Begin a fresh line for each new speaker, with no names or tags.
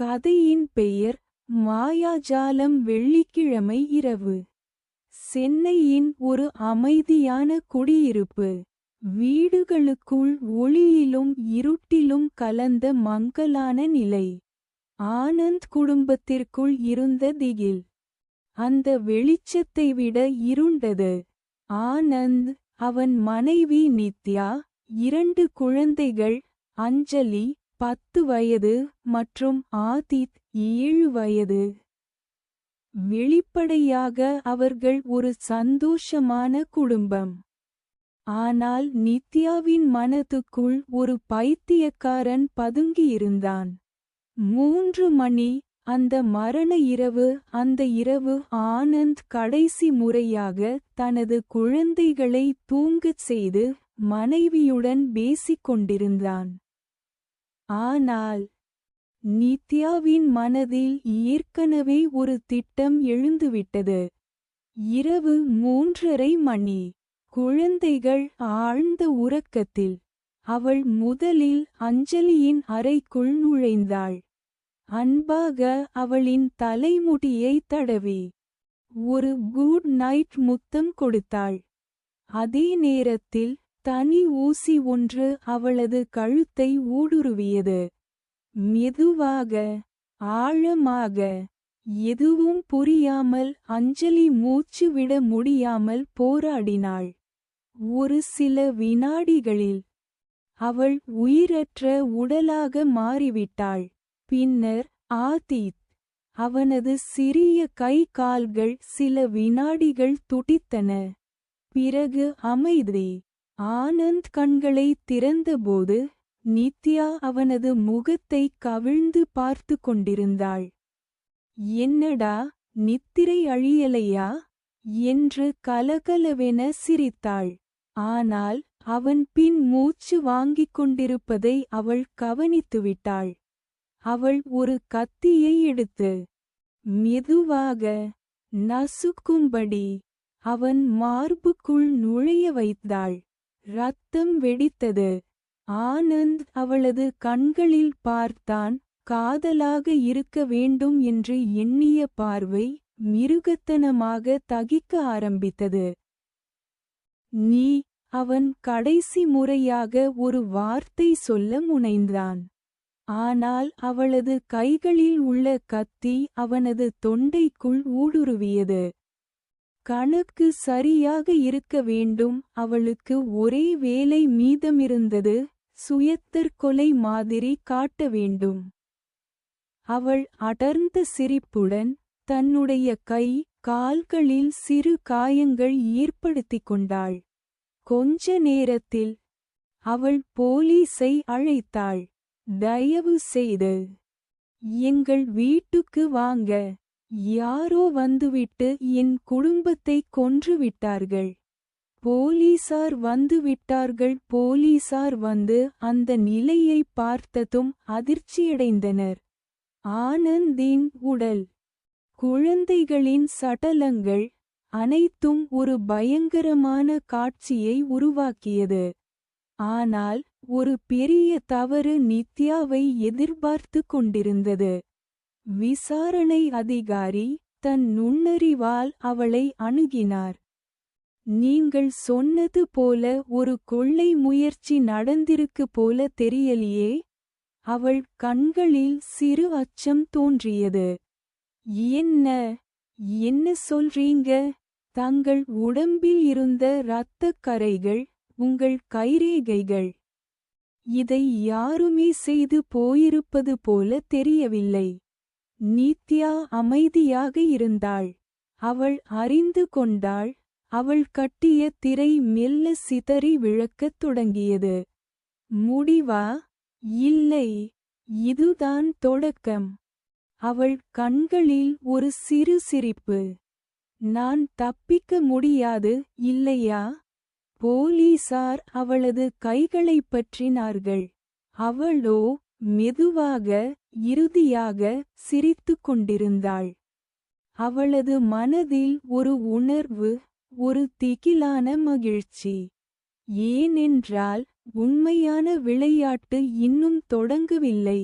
கதையின் பெயர் மாயாஜாலம் வெள்ளிக்கிழமை இரவு. சென்னையின் ஒரு அமைதியான குடியிருப்பு. வீடுகளுக்குள் ஒளியிலும் இருட்டிலும் கலந்த மங்கலான நிலை. ஆனந்த் குடும்பத்திற்குள் இருந்த திகில். அந்த வெளிச்சத்தை விட இருண்டது. ஆனந்த் அவன் மனைவி நித்யா இரண்டு குழந்தைகள் அஞ்சலி பத்து வயது மற்றும் ஆதித் ஏழு வயது. வெளிப்படையாக அவர்கள் ஒரு சந்தோஷமான குடும்பம். ஆனால் நித்யாவின் மனதுக்குள் ஒரு பைத்தியக்காரன் பதுங்கியிருந்தான் மூன்று மணி அந்த மரண இரவு அந்த இரவு ஆனந்த் கடைசி முறையாக தனது குழந்தைகளை தூங்கச் செய்து மனைவியுடன் பேசிக் கொண்டிருந்தான். ஆனால் நித்யாவின் மனதில் ஏற்கனவே ஒரு திட்டம் எழுந்துவிட்டது. இரவு மூன்றரை மணி. குழந்தைகள் ஆழ்ந்த உறக்கத்தில். அவள் முதலில் அஞ்சலியின் அறைக்குள் நுழைந்தாள். அன்பாக அவளின் தலைமுடியை தடவி. ஒரு குட் நைட் முத்தம் கொடுத்தாள். அதே நேரத்தில் தனி ஊசி ஒன்று அவளது கழுத்தை ஊடுருவியது. மெதுவாக ஆழமாக எதுவும் புரியாமல் அஞ்சலி மூச்சு விட முடியாமல் போராடினாள். ஒரு சில வினாடிகளில் அவள் உயிரற்ற உடலாக மாறிவிட்டாள். பின்னர் ஆதித் அவனது சிறிய கை கால்கள் சில வினாடிகள் துடித்தன. பிறகு அமைதி. ஆனந்த் கண்களை திறந்தபோது நித்யா அவனது முகத்தை கவிழ்ந்து பார்த்து கொண்டிருந்தாள். என்னடா நித்திரை அழியலையா? என்று கலகலவென சிரித்தாள். ஆனால் அவன் பின் மூச்சு வாங்கிக் கொண்டிருப்பதை அவள் கவனித்துவிட்டாள். அவள் ஒரு கத்தியை எடுத்து மெதுவாக நசுக்கும்படி அவன் மார்புக்குள் நுழைய வைத்தாள். ரத்தம் வெடித்தது. ஆனந்த் அவளது கண்களில் பார்த்தான் காதலாக இருக்க வேண்டும் என்று எண்ணிய பார்வை மிருகத்தனமாக தகிக்க ஆரம்பித்தது. நீ அவன் கடைசி முறையாக ஒரு வார்த்தை சொல்ல முனைந்தான். ஆனால் அவளது கைகளில் உள்ள கத்தி அவனது தொண்டைக்குள் ஊடுருவியது. கணக்கு சரியாக இருக்க வேண்டும். அவளுக்கு ஒரே வேலை மீதமிருந்தது சுயத்தற்கொலை மாதிரி காட்ட வேண்டும். அவள் அடர்ந்த சிரிப்புடன் தன்னுடைய கை கால்களில் சிறு காயங்கள் ஏற்படுத்திக் கொண்டாள். கொஞ்ச நேரத்தில் அவள் போலீஸை அழைத்தாள். தயவு செய்து எங்கள் வீட்டுக்கு வாங்க. யாரோ வந்துவிட்டு என் குடும்பத்தை கொன்றுவிட்டார்கள். போலீசார் வந்துவிட்டார்கள். போலீசார் வந்து அந்த நிலையை பார்த்ததும் அதிர்ச்சியடைந்தனர். ஆனந்தின் உடல். குழந்தைகளின் சடலங்கள் அனைத்தும் ஒரு பயங்கரமான காட்சியை உருவாக்கியது. ஆனால் ஒரு பெரிய தவறு நித்யாவை எதிர்பார்த்து கொண்டிருந்தது. விசாரணை அதிகாரி தன் நுண்ணறிவால் அவளை அணுகினார். நீங்கள் சொன்னது போல ஒரு கொள்ளை முயற்சி நடந்திருக்கு போல தெரியலையே. அவள் கண்களில் சிறு அச்சம் தோன்றியது. என்ன? என்ன சொல்றீங்க? தங்கள் உடம்பில் இருந்த இரத்தக் கரைகள் உங்கள் கைரேகைகள். இதை யாருமே செய்து போயிருப்பது போல தெரியவில்லை. நித்யா அமைதியாக இருந்தாள். அவள் அறிந்து கொண்டாள். அவள் கட்டிய திரை மெல்ல சிதறி விழக்கத் தொடங்கியது. முடிவா? இல்லை. இதுதான் தொடக்கம். அவள் கண்களில் ஒரு சிறு சிரிப்பு. நான் தப்பிக்க முடியாது இல்லையா? போலீசார் அவளது கைகளைப் பற்றினார்கள். அவளோ மெதுவாக இறுதியாக சிரித்துக் கொண்டிருந்தாள். அவளது மனதில் ஒரு உணர்வு ஒரு திகிலான மகிழ்ச்சி. ஏனென்றால் உண்மையான விளையாட்டு இன்னும் தொடங்கவில்லை.